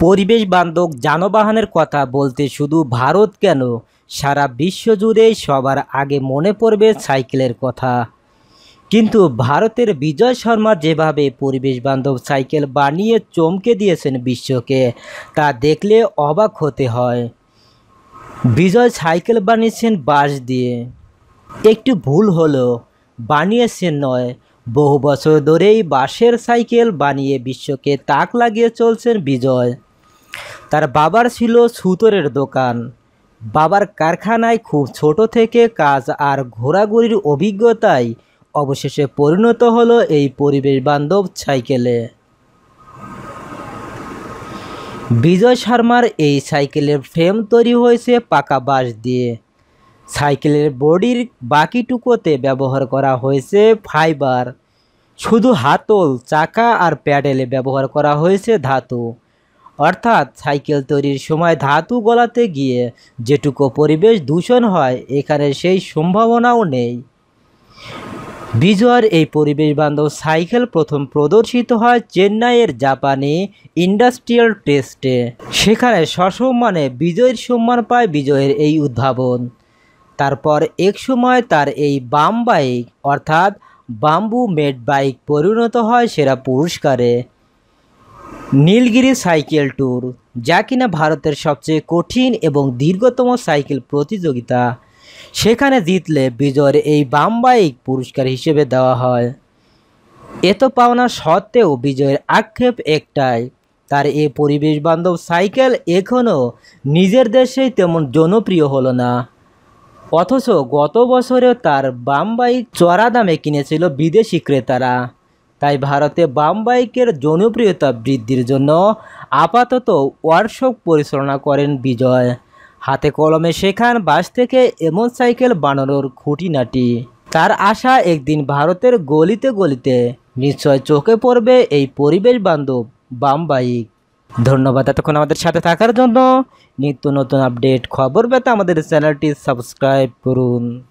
পরিবেশ বান্ধব যানবাহনের কথা বলতে শুধু ভারত কেন? সারা বিশ্ব জুড়েই সবার আগে মনে পড়বে সাইকেলের কথা। কিন্তু ভারতের বিজয় শর্মা যেভাবে পরিবেশ বান্ধব সাইকেল বানিয়ে চমকে দিয়েছেন বিশ্বকে, তা দেখলে অবাক হতে হয়। বিজয় সাইকেল বানিয়েছেন বাঁশ দিয়ে। একটু ভুল হলো, বানিয়েছেন নয়, বহু বছর ধরেই বাঁশের সাইকেল বানিয়ে বিশ্বকে তাক লাগিয়ে চলছেন বিজয়। তার বাবার ছিল সুতোরের দোকান। বাবার কারখানায় খুব ছোট থেকে কাজ আর ঘোরাঘুরির অভিজ্ঞতায় অবশেষে পরিণত হলো এই পরিবেশ বান্ধব সাইকেলে। বিজয় শর্মার এই সাইকেলের ফ্রেম তৈরি হয়েছে পাকা বাঁশ দিয়ে। সাইকেলের বডির বাকিটুকুতে ব্যবহার করা হয়েছে ফাইবার। শুধু হাতল, চাকা আর প্যাডেলে ব্যবহার করা হয়েছে ধাতু। অর্থাৎ সাইকেল তৈরির সময় ধাতু গলাতে গিয়ে যেটুকু পরিবেশ দূষণ হয়, এখানে সেই সম্ভাবনাও নেই। বিজয়ের এই পরিবেশ বান্ধব সাইকেল প্রথম প্রদর্শিত হয় চেন্নাইয়ের জাপানি ইন্ডাস্ট্রিয়াল টেস্টে। সেখানে সসম্মানে বিজয়ের সম্মান পায় বিজয়ের এই উদ্ভাবন। তারপর এক সময় তার এই বাম বাইক, অর্থাৎ বাম্বু মেড বাইক পরিণত হয় সেরা পুরস্কারে। নীলগিরি সাইকেল ট্যুর, যা কিনা ভারতের সবচেয়ে কঠিন এবং দীর্ঘতম সাইকেল প্রতিযোগিতা। সেখানে জিতলে বিজয়ের এই বাম বাইক পুরস্কার হিসেবে দেওয়া হয়। এত পাওনা সত্ত্বেও বিজয়ের আক্ষেপ একটাই, তার এ পরিবেশ বান্ধব সাইকেল এখনও নিজের দেশেই তেমন জনপ্রিয় হলো না। অথচ গত বছরেও তার বাম বাইক চড়া দামে কিনেছিল বিদেশি ক্রেতারা। তাই ভারতে বাম বাইকের জনপ্রিয়তা বৃদ্ধির জন্য আপাতত ওয়ার্কশপ পরিচালনা করেন বিজয়। হাতে কলমে শেখান বাস থেকে এমন সাইকেল বানানোর খুঁটিনাটি। তার আশা একদিন ভারতের গলিতে গলিতে নিশ্চয় চোখে পড়বে এই পরিবেশ বান্ধব বাম বাইক ধন্যবাদ এতক্ষণ আমাদের সাথে থাকার জন্য। নিত্য নতুন আপডেট খবর পেতে আমাদের চ্যানেলটি সাবস্ক্রাইব করুন।